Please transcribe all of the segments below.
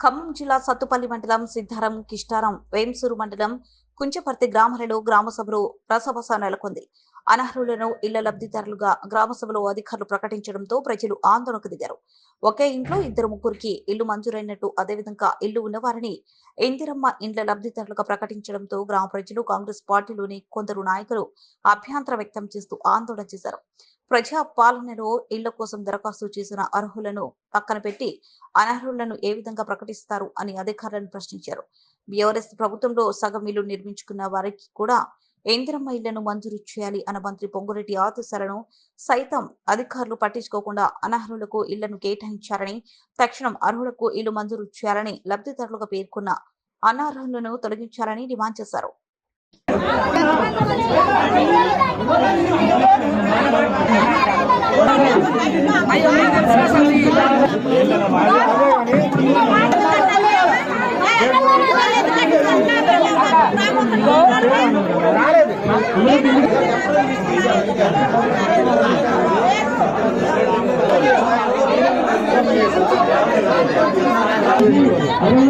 ఖమ్మం జిల్లా సత్తుపల్లి మండలం సిద్ధారం కిష్టారం వేంసూరు మండలం కుంచపర్తి గ్రామాలలో గ్రామ సభలో నెలకొంది. అనర్హులను ఇళ్ళ లబ్ధిదారులుగా గ్రామ సభలో అధికారులు ప్రకటించడంతో ప్రజలు ఆందోళనకు దిగారు. ఒకే ఇంట్లో ఇద్దరు ముగ్గురికి ఇల్లు మంజూరైనట్టు అదేవిధంగా ఇల్లు ఉన్నవారిని ఇందిరమ్మ ఇండ్ల లబ్ధిదారులుగా ప్రకటించడంతో గ్రామ ప్రజలు కాంగ్రెస్ పార్టీలోని కొందరు నాయకులు అభ్యంతరం వ్యక్తం చేస్తూ ఆందోళన చేశారు. ప్రజా పాలనలో ఇళ్ళ కోసం దరఖాస్తు చేసిన అర్హులను పక్కన పెట్టి అనర్హులను ఏ విధంగా ప్రకటిస్తారు అని అధికారులను ప్రశ్నించారు. బీఆర్ఎస్ ప్రభుత్వంలో సగం ఇల్లు నిర్మించుకున్న వారికి కూడా ఇందిరమ్మ ఇళ్ళను మంజూరు చేయాలి అన్న మంత్రి పొంగురెడ్డి ఆదేశాలను సైతం అధికారులు పట్టించుకోకుండా అనర్హులకు ఇళ్ళను కేటాయించారని తక్షణం అర్హులకు ఇల్లు మంజూరు చేయాలని లబ్ధిదారులుగా పేర్కొన్న అనర్హులను తొలగించాలని డిమాండ్ చేశారు.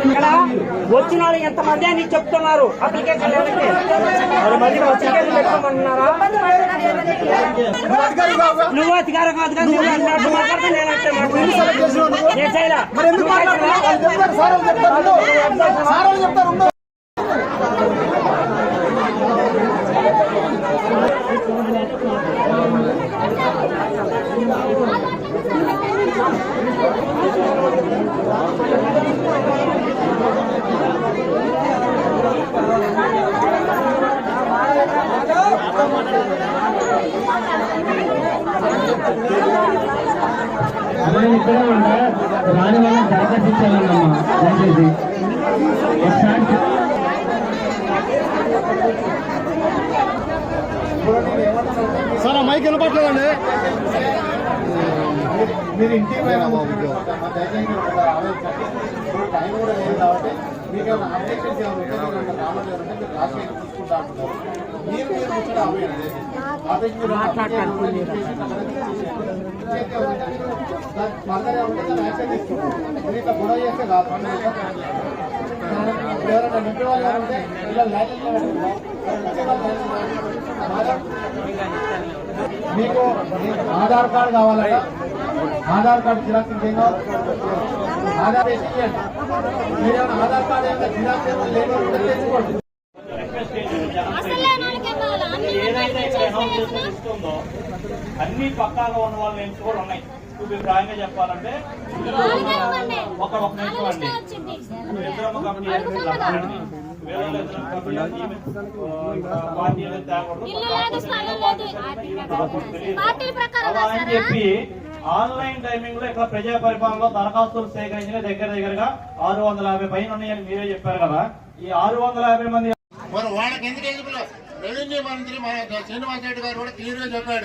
ఇక్కడ వచ్చిన వాళ్ళు ఎంతమంది అని చెప్తున్నారు. అప్లికేషన్ మళ్ళీ నువ్వు అధికారం కాదు కదా నువ్వు అన్నట్టు మాట్లాడితే నేను అంటే మాట్లాడుతున్నా. నేను చేయలా. నువ్వు ఇక్కడే రాని వాళ్ళని దరఖాస్తు దయచేసి ఒకసారి మైక్ వినపట్లేదండి మీరు ఇంటికి పోయినా దయచేసి ఒక ఆలోచించండి. ఇప్పుడు టైం కూడా లేదు కాబట్టి మీకు ఏమైనా అప్డేషన్స్ ఏమైనా ఉంటే మీరు ఏమైనా రావాలి అంటే మీరు రాసి చూసుకుంటా అంటున్నారు. మీరు మీరు ముచ్చట ఆపేయండి. ఆపేసి మీరు application ఉంటే చేసి అక్కడ తీసేసేయండి. చేస్తే ఉంటే మీరు దానికి further ఏమైనా ఉంటే దాన్ని యాక్షన్ తీసుకుంటారు మీరు ఇట్లా గొడవ చేస్తే కాదు. ఇప్పుడు ఎవరైనా నింపే వాళ్ళు ఎవరు ఉంటే ఇలా లైన్ మీకు మీకు ఆధార్ కార్డు కావాలట. ఆధార్ కార్డు జిరాక్స్ ఇంకేం కావాలి ఆధార్ మీరు ఏమైనా ఆధార్ కార్డు ఏమైనా జిరాక్స్ ఏమైనా లేకపోతే తెచ్చుకోండి ఏదైతే ఇక్కడ అన్ని పక్కాగా ఉన్న వాళ్ళ కూడా ఉన్నాయి. ప్రాయంగా చెప్పాలంటే ఒక ఒక నిమిషం అండి. కంపెనీ అని చెప్పి ఆన్లైన్ టైమింగ్లో ఇక్కడ ప్రజా పరిపాలనలో దరఖాస్తులు సేకరించిన దగ్గర దగ్గరగా ఆరు వందల యాభై పైన ఉన్నాయని మీరే చెప్పారు కదా. ఈ ఆరు వందల యాభై మంది మరి వాళ్ళకి ఎందుకు రెవెన్యూ మంత్రి మా శ్రీనివాస్ రెడ్డి గారు కూడా క్లియర్గా చెప్పాడు.